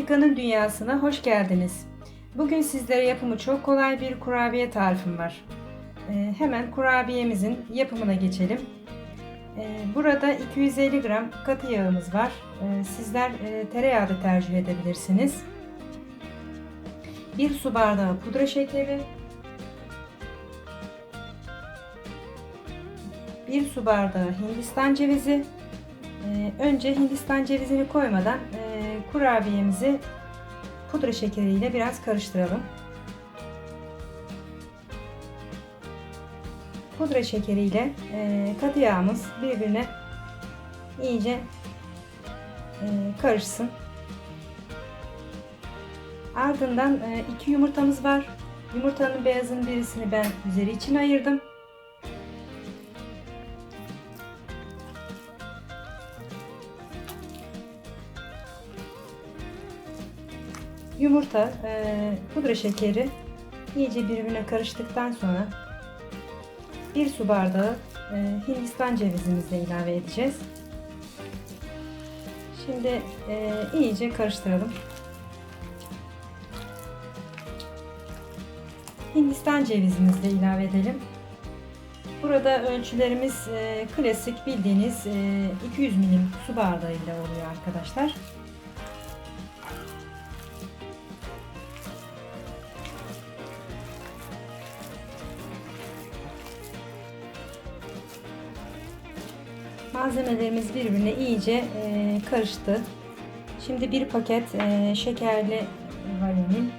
Refika'nın dünyasına hoş geldiniz. Bugün sizlere yapımı çok kolay bir kurabiye tarifim var. Ee, hemen kurabiyemizin yapımına geçelim. Ee, burada 250 gram katı yağımız var. Ee, sizler e, tereyağı da tercih edebilirsiniz. 1 su bardağı pudra şekeri, 1 su bardağı hindistan cevizi. Ee, önce hindistan cevizini koymadan e, kurabiyemizi pudra şekeriyle biraz karıştıralım. Pudra şekeriyle e, katı yağımız birbirine iyice e, karışsın. Ardından e, iki yumurtamız var. Yumurtanın beyazın birisini ben üzeri için ayırdım. Yumurta, e, pudra şekeri iyice birbirine karıştıktan sonra bir su bardağı e, Hindistan cevizimizle ilave edeceğiz. Şimdi e, iyice karıştıralım. Hindistan cevizimizle ilave edelim. Burada ölçülerimiz e, klasik bildiğiniz e, 200 milim su bardağı ile oluyor arkadaşlar. Malzemelerimiz birbirine iyice e, karıştı. Şimdi bir paket e, şekerli vanilin,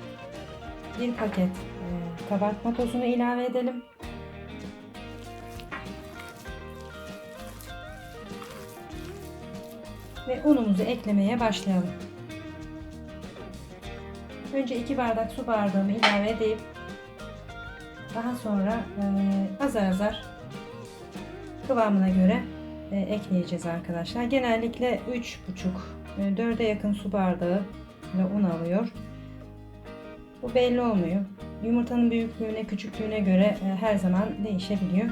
bir paket e, kabartma tozunu ilave edelim. Ve unumuzu eklemeye başlayalım. Önce 2 bardak su bardağımı ilave edip daha sonra e, azar azar kıvamına göre ekleyeceğiz arkadaşlar. Genellikle 3,5 4'e yakın su bardağı ve un alıyor. Bu belli olmuyor. Yumurtanın büyüklüğüne, küçüklüğüne göre e, her zaman değişebiliyor.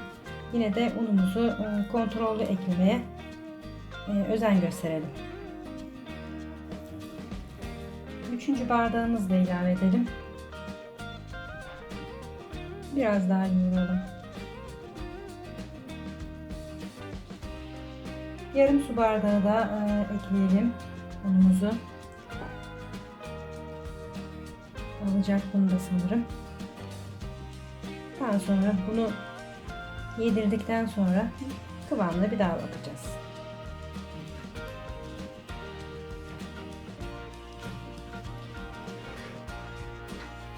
Yine de unumuzu e, kontrollü eklemeye özen gösterelim. Üçüncü bardağımızı da ilave edelim. Biraz daha yoğuralım. Yarım su bardağı da e, ekleyelim unumuzu. Alacak bunu da sanırım. Daha sonra bunu yedirdikten sonra kıvamına bir daha bakacağız.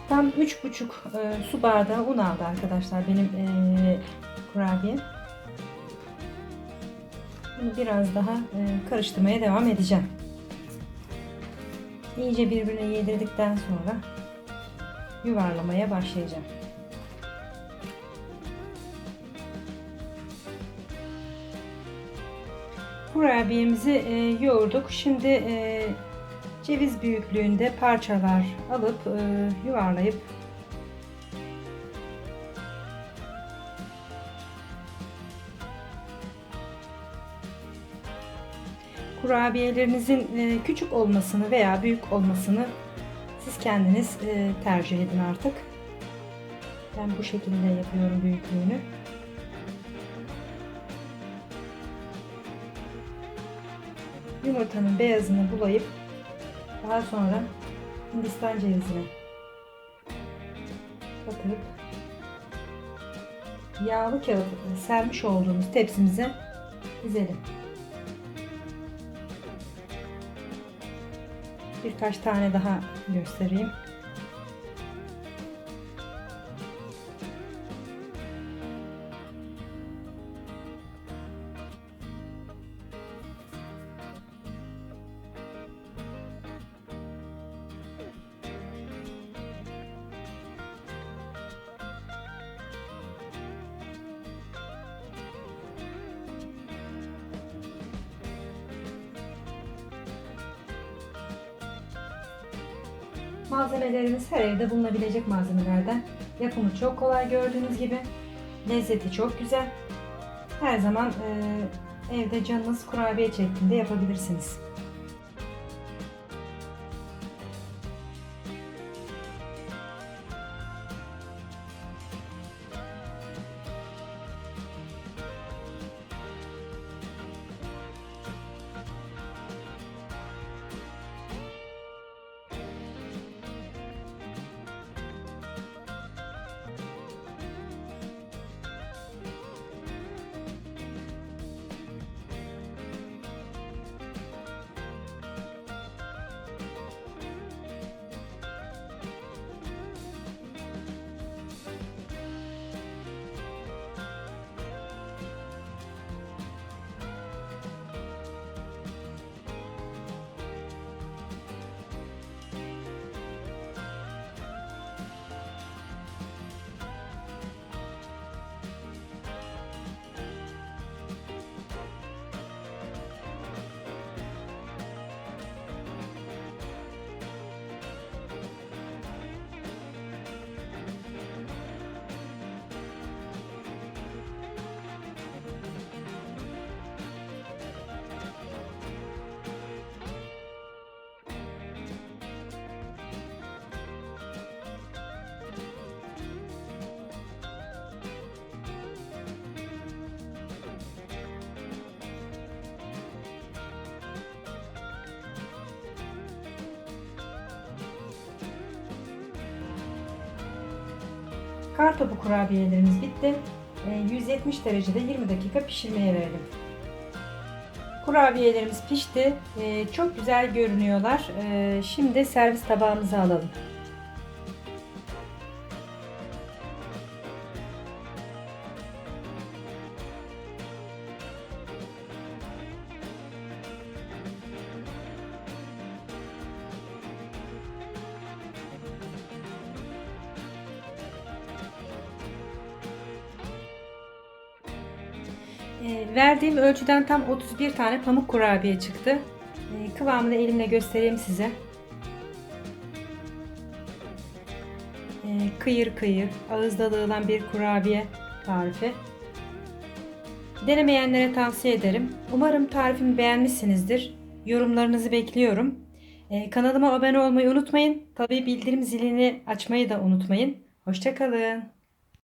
Tam 3,5 e, su bardağı un aldı arkadaşlar benim e, kurabiyem. Bunu biraz daha e, karıştırmaya devam edeceğim. İyice birbirine yedirdikten sonra yuvarlamaya başlayacağım. Kurabiyemizi e, yoğurduk. Şimdi e, ceviz büyüklüğünde parçalar alıp yuvarlayıp kurabiyelerinizin e, küçük olmasını veya büyük olmasını siz kendiniz e, tercih edin artık. Ben bu şekilde yapıyorum büyüklüğünü. Yumurtanın beyazını bulayıp daha sonra Hindistan cevizini batırıp yağlı kağıt sermiş olduğumuz tepsimize dizelim. Birkaç tane daha göstereyim. Malzemelerimiz her evde bulunabilecek malzemelerden. Yapımı çok kolay gördüğünüz gibi. Lezzeti çok güzel. Her zaman e, evde canınız kurabiye şeklinde yapabilirsiniz. Kartopu kurabiyelerimiz bitti. E, 170 derecede 20 dakika pişirmeye verelim. Kurabiyelerimiz pişti. E, çok güzel görünüyorlar. E, şimdi servis tabağımıza alalım. E, verdiğim ölçüden tam 31 tane pamuk kurabiye çıktı. E, kıvamını elimle göstereyim size. E, kıyır kıyır, ağızda dağılan bir kurabiye tarifi. Denemeyenlere tavsiye ederim. Umarım tarifimi beğenmişsinizdir. Yorumlarınızı bekliyorum. Kanalıma abone olmayı unutmayın. Tabii bildirim zilini açmayı da unutmayın. Hoşçakalın.